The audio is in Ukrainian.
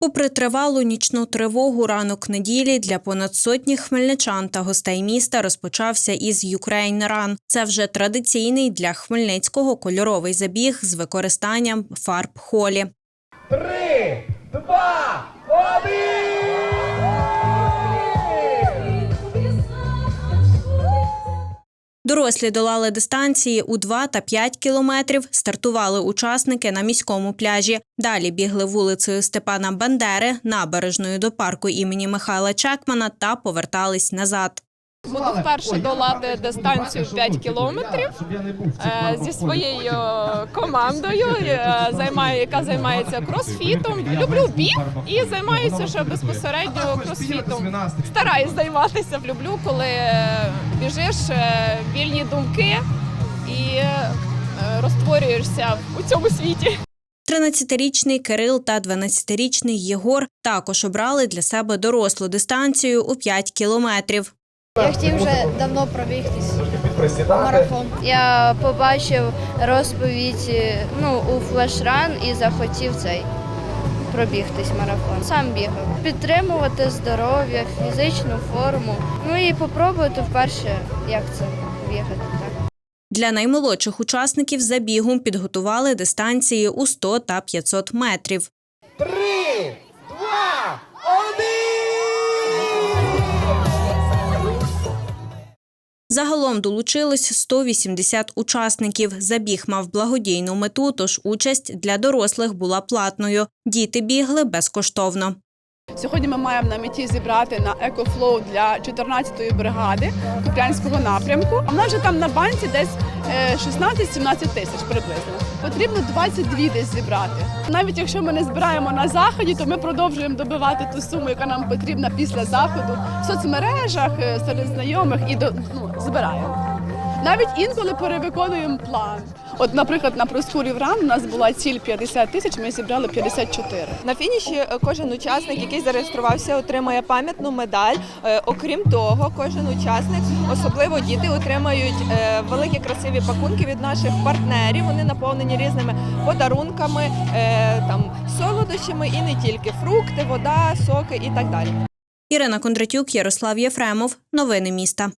Попри тривалу нічну тривогу, ранок неділі для понад сотні хмельничан та гостей міста розпочався із Ukraine Run. Це вже традиційний для Хмельницького кольоровий забіг з використанням фарб холі. Три, Дорослі долали дистанції у 2 та 5 кілометрів. Стартували учасники на міському пляжі. Далі бігли вулицею Степана Бандери, набережною до парку імені Михайла Чекмана та повертались назад. Буду вперше долати дистанцію 5 кілометрів е, зі своєю командою, е, займаю, яка займається кросфітом. Люблю біг і займаюся ще безпосередньо кросфітом. Стараюсь займатися. Люблю, коли е, біжиш вільні думки і розтворюєшся у цьому світі. 13-річний Кирил та 12-річний Єгор також обрали для себе дорослу дистанцію у 5 кілометрів. Я хотів вже давно пробігтись марафон. Я побачив розповідь е, ну, у флешран і захотів цей пробігтись марафон. Сам бігав. Підтримувати здоров'я, фізичну форму. Ну і попробувати вперше, як це бігати. Так. Для наймолодших учасників забігу підготували дистанції у 100 та 500 метрів. Загалом долучились 180 учасників. Забіг мав благодійну мету, тож участь для дорослих була платною. Діти бігли безкоштовно. Сьогодні ми маємо на меті зібрати на екофлоу для 14-ї бригади Куп'янського напрямку. А в нас вже там на банці десь 16-17 тисяч приблизно. Потрібно 22 десь зібрати. Навіть якщо ми не збираємо на заході, то ми продовжуємо добивати ту суму, яка нам потрібна після заходу в соцмережах, е, серед знайомих і до ну, збираємо. Навіть інколи перевиконуємо план. От, наприклад, на проспурів ран у нас була ціль 50 тисяч, ми зібрали 54. На фініші е, кожен учасник, який зареєструвався, отримує пам'ятну медаль. Е, Окрім того, кожен учасник, особливо діти, отримають е, великі красиві пакунки від наших партнерів. Вони наповнені різними подарунками, там солодощами і не тільки фрукти, вода, соки і так далі. Ірина Кондратюк, Ярослав Єфремов. Новини міста.